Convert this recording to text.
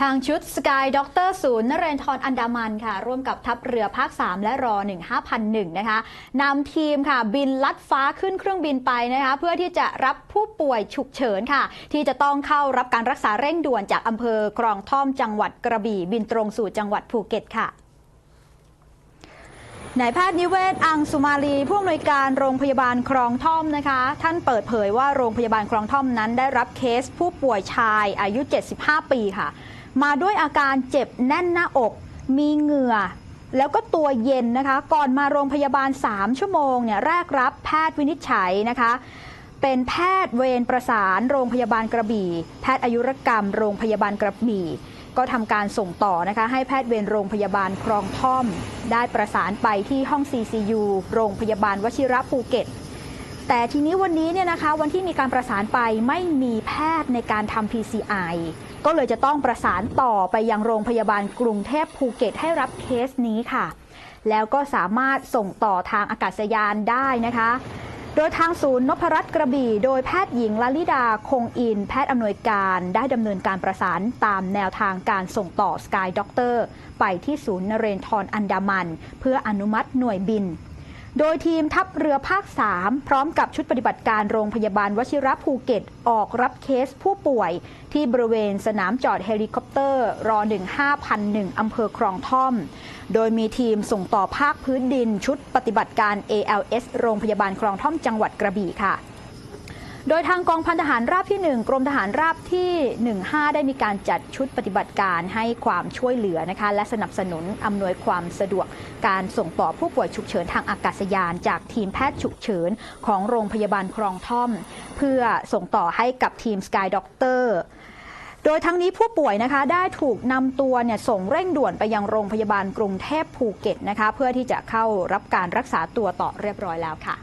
ทางชุดสกายด็อกเตอร์ศูนย์นเรนทรอันดามันค่ะ ร่วมกับทัพเรือภาค 3 และรอ 15001 นะคะนำทีมค่ะ บินลัดฟ้าขึ้นเครื่องบินไปนะคะ เพื่อที่จะรับผู้ป่วยฉุกเฉินค่ะ ที่จะต้องเข้ารับการรักษาเร่งด่วนจากอำเภอคลองท่อมจังหวัดกระบี่ บินตรงสู่จังหวัดภูเก็ตค่ะ นายแพทย์นิเวศ อังสุมาลี ผู้อำนวยการโรงพยาบาลคลองท่อมนะคะ ท่านเปิดเผยว่าโรงพยาบาลคลองท่อมนั้นได้รับเคสผู้ป่วยชายอายุ 75 ปีค่ะ มาด้วยอาการเจ็บแน่นหน้าอก มีเหงื่อ แล้วก็ตัวเย็นนะคะ ก่อนมาโรงพยาบาล 3 ชั่วโมงเนี่ยแรกรับแพทย์วินิจฉัยนะคะเป็นแพทย์เวรประสานโรงพยาบาลกระบี่ แพทย์อายุรกรรม โรงพยาบาลกระบี่ ก็ทำการส่งต่อนะคะให้แพทย์เวรโรงพยาบาลคลองท่อม ได้ประสานไปที่ห้อง CCU โรงพยาบาลวชิระภูเก็ต แต่ทีนี้วันนี้เนี่ยนะคะวันที่มีการประสานไปไม่มีแพทย์ในการทำ PCI ก็เลยจะต้องประสานต่อไปยังโรงพยาบาลกรุงเทพภูเก็ตให้รับเคสนี้ค่ะ แล้วก็สามารถส่งต่อทางอากาศยานได้นะคะ โดยทางศูนย์นพรัตน์กระบี่ โดยแพทย์หญิงลลิดาคงอิน แพทย์อำนวยการได้ดำเนินการประสานตามแนวทางการส่งต่อสกายด็อกเตอร์ไปที่ศูนย์นเรนทรอันดามัน เพื่ออนุมัติหน่วยบิน โดยทีมทัพเรือภาค 3 พร้อมกับชุดปฏิบัติการโรงพยาบาลวชิระภูเก็ต ออกรับเคสผู้ป่วย ที่บริเวณสนามจอดเฮลิคอปเตอร์รอ15001อำเภอครองท่อม โดยมีทีมส่งต่อภาคพื้นดินชุดปฏิบัติการ ALS โรงพยาบาลคลองท่อมจังหวัดกระบี่ค่ะ โดยทางกองพันทหารราบที่ 1 กรมทหารราบที่ 15 ได้มีการจัดชุดปฏิบัติการให้ความช่วยเหลือนะคะ และสนับสนุนอำนวยความสะดวกการส่งต่อผู้ป่วยฉุกเฉินทางอากาศยาน จากทีมแพทย์ฉุกเฉินของโรงพยาบาลคลองท่อม เพื่อส่งต่อให้กับทีม Sky Doctor โดยทั้งนี้ผู้ป่วยนะคะได้ถูกนำตัวเนี่ยส่งเร่งด่วนไปยังโรงพยาบาลกรุงเทพภูเก็ตนะคะเพื่อที่จะเข้ารับการรักษาตัวต่อเรียบร้อยแล้วค่ะ